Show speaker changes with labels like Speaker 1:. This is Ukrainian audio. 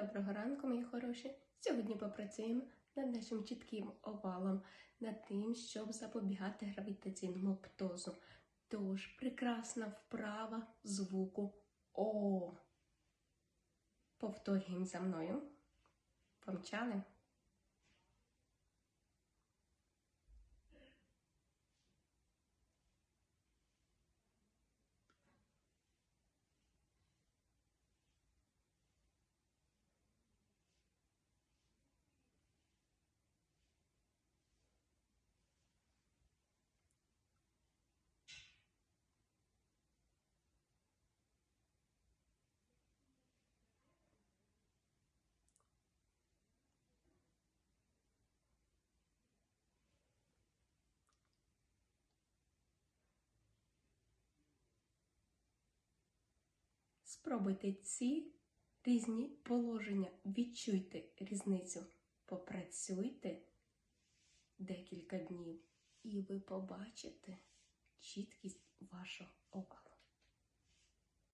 Speaker 1: Доброго ранку, мої хороші! Сьогодні попрацюємо над нашим чітким овалом, над тим, щоб запобігати гравітаційному птозу. Тож, прекрасна вправа звуку О. Повторюємо за мною. Помчали. Спробуйте ці різні положення, відчуйте різницю, попрацюйте декілька днів, і ви побачите чіткість вашого